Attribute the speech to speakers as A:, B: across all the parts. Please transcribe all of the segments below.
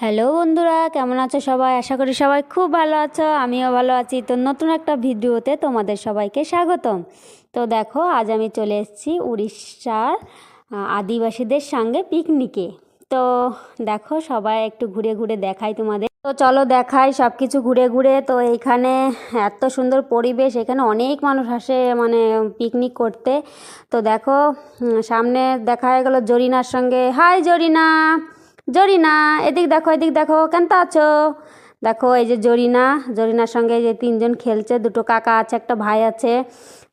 A: Hello বন্ধুরা, কেমন আছো সবাই? আশা করি সবাই খুব ভালো আছো, আমিও ভালো আছি। তো নতুন একটা ভিডিওতে তোমাদের সবাইকে স্বাগতম। তো দেখো, আজ আমি চলে এসেছি উড়িষ্যার আদিবাসীদের সঙ্গে পিকনিকে তো দেখো, সবাই একটু ঘুরে ঘুরে দেখাই তোমাদের। তো চলো দেখাই সব কিছু ঘুরে ঘুরে। তো এইখানে এত সুন্দর পরিবেশ, এখানে অনেক মানুষ আসে মানে পিকনিক করতে। তো দেখো সামনে দেখা হয়ে গেলো জরিনার সঙ্গে। হাই জরিনা! জরিনা, এদিক দেখো এদিক দেখো কেমন আছো? দেখো, এই যে জরিনা, জরিনার সঙ্গে যে তিনজন খেলছে, দুটো কাকা আছে, একটা ভাই আছে,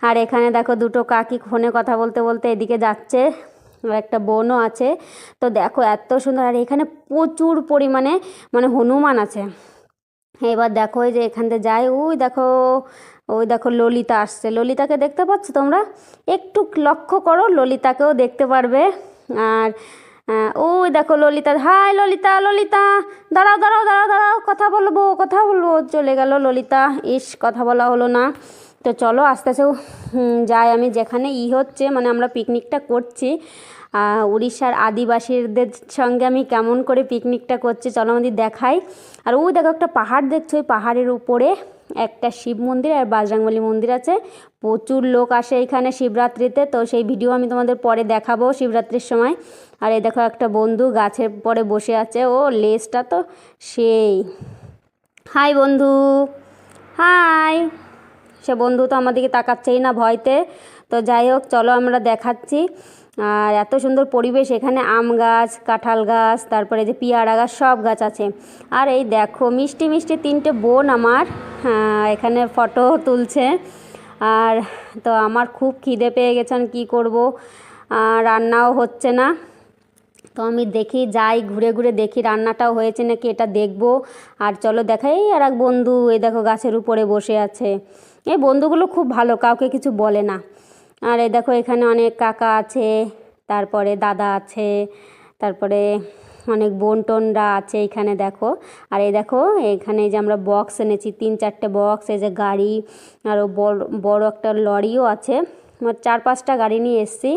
A: আর এখানে দেখো দুটো কাকি ফোনে কথা বলতে বলতে এদিকে যাচ্ছে একটা বোনও আছে, তো দেখো এত সুন্দর, আর এখানে প্রচুর পরিমাণে মানে হনুমান আছে। এবার দেখো এই যে এখান থেকে যাই ওই দেখো ওই দেখো ললিতা আসছে, ললিতাকে দেখতে পাচ্ছ তোমরা? একটু লক্ষ্য করো, ললিতাকেও দেখতে পারবে, আর ওই দেখো ললিতা, হাই ললিতা ললিতা, দাঁড়াও দাঁড়াও দাঁড়াও দাঁড়াও, কথা বলব কথা বলব। চলে গেল ললিতা, ইস, কথা বলা হলো না। তো চলো আস্তে আস্তে যাই, আমি যেখানে ই হচ্ছে মানে আমরা পিকনিকটা করছি। উড়িষ্যার আদিবাসীদের সঙ্গে আমি কেমন করে পিকনিকটা করছি, চলো আমাদের দেখাই। আর ওই দেখো একটা পাহাড় দেখছ, ওই পাহাড়ের উপরে। একটা শিব মন্দির আর বাজরাংবলী মন্দির আছে। প্রচুর লোক আসে এখানে শিবরাত্রিতে, তো সেই ভিডিও আমি তোমাদের পরে দেখাবো শিবরাত্রির সময়। আর এই দেখো একটা বন্ধু গাছের পরে বসে আছে, ও লেজটা তো সেই। হাই বন্ধু। হাই। সে বন্ধু তো আমার দিকে তাকাচ্ছেই না ভয়তে। তো যাই হোক, চলো আমরা দেখাচ্ছি। আর এত সুন্দর পরিবেশ, এখানে আম গাছ, কাঁঠাল গাছ, তারপরে যে পিয়ারা গাছ, সব গাছ আছে। আর এই দেখো, মিষ্টি মিষ্টি তিনটে বোন আমার। এখানে ফটো তুলছে। আর তো আমার খুব খিদে পেয়ে গেছেন কি করব। রান্নাও হচ্ছে না। তো আমি দেখি যাই, ঘুরে ঘুরে দেখি রান্নাটাও হয়েছে নাকি এটা দেখব। আর চলো দেখাই আর এক বন্ধু, এই দেখো গাছের উপরে বসে আছে। এই বন্ধুগুলো খুব ভালো, কাউকে কিছু বলে না। আর এই দেখো এখানে অনেক কাকা আছে, তারপরে দাদা আছে, তারপরে অনেক বোন টোনরা আছে এখানে দেখো। আর এই দেখো, এখানে যে আমরা বক্স এনেছি, তিন চারটে বক্স এই যে গাড়ি আরও বড় বড় একটা লরিও আছে। আমার চার পাঁচটা গাড়ি নিয়ে এসেছি।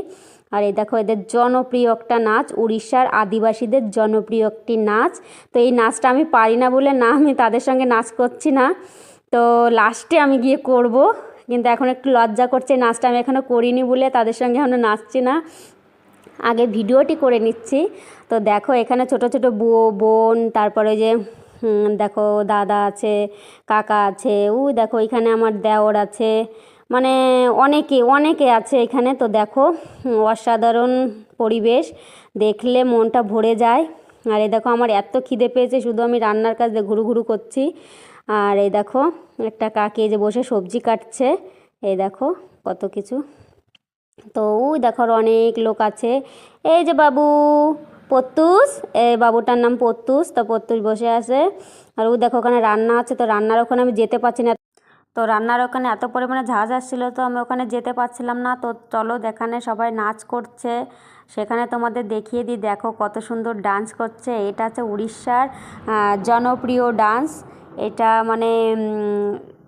A: আর এই দেখো, এদের জনপ্রিয় একটা নাচ, উড়িষ্যার আদিবাসীদের জনপ্রিয় একটি নাচ। তো এই নাচটা আমি পারি না বলে না, আমি তাদের সঙ্গে নাচ করছি না। তো লাস্টে আমি গিয়ে করব। কিন্তু এখন একটু লজ্জা করছে নাচটা আমি এখনও করিনি বলে তাদের সঙ্গে এখনও নাচছি না। আগে ভিডিওটি করে নিচ্ছি। তো দেখো এখানে ছোট ছোট বউ, বোন, তারপরে যে দেখো দাদা আছে, কাকা আছে ওই দেখো এখানে আমার দেওর আছে। মানে অনেকে অনেকে আছে এখানে। তো দেখো অসাধারণ পরিবেশ। দেখলে মনটা ভরে যায়। আর এই দেখো আমার এত খিদে পেয়েছে, শুধু আমি রান্নার কাজ দিয়ে ঘুরু ঘুরু করছি। আর এই দেখো, একটা কাকি যে বসে সবজি কাটছে। এই দেখো কত কিছু। তো ওই দেখো অনেক লোক আছে। এই যে বাবু, পত্তুস। এই বাবুটার নাম পত্তুস, তো পত্তুস বসে আছে। আর ওই দেখো ওখানে রান্না আছে, তো রান্নার ওখানে আমি যেতে পারছি না। তো রান্নার ওখানে এত পরিমাণে ঝাঁজ আসছিল, তো আমি ওখানে যেতে পারছিলাম না। তো চলো দেখানে সবাই নাচ করছে, সেখানে তোমাদের দেখিয়ে দিই। দেখো কত সুন্দর ডান্স করছে। এটা হচ্ছে উড়িষ্যার জনপ্রিয় ডান্স এটা মানে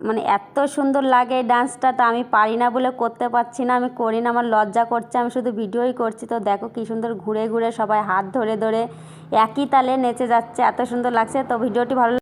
A: মানে এত সুন্দর লাগে এই ডান্সটা তো আমি পারি না বলে করতে পারছি না। আমি করি না, আমার লজ্জা করছে, আমি শুধু ভিডিওই করছি। তো দেখো কী সুন্দর ঘুরে ঘুরে সবাই হাত ধরে ধরে একই তালে নেচে যাচ্ছে, এত সুন্দর লাগছে। তো ভিডিওটি ভালো